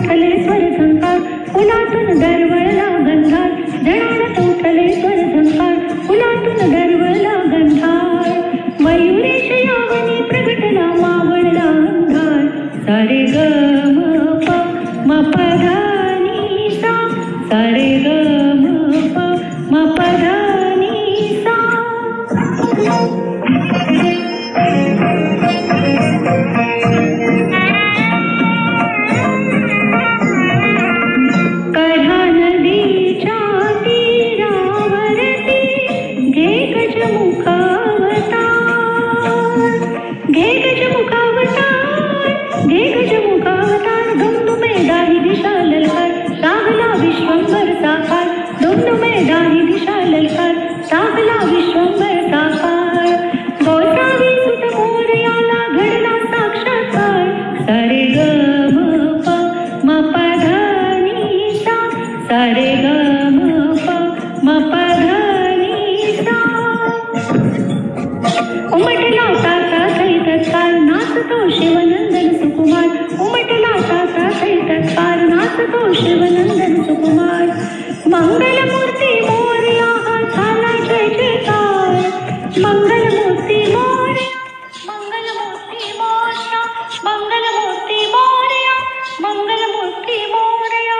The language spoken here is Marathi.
please, please. सारे ग म पा धा नी सा. सारे ग शिवनंदन सुकुमार. उमटला ताता सहित काल नाचतो शिवनंदन सुकुमार. मंगल മൂർത്തി മോരയ മംഗളമൂർത്തി മോരയ.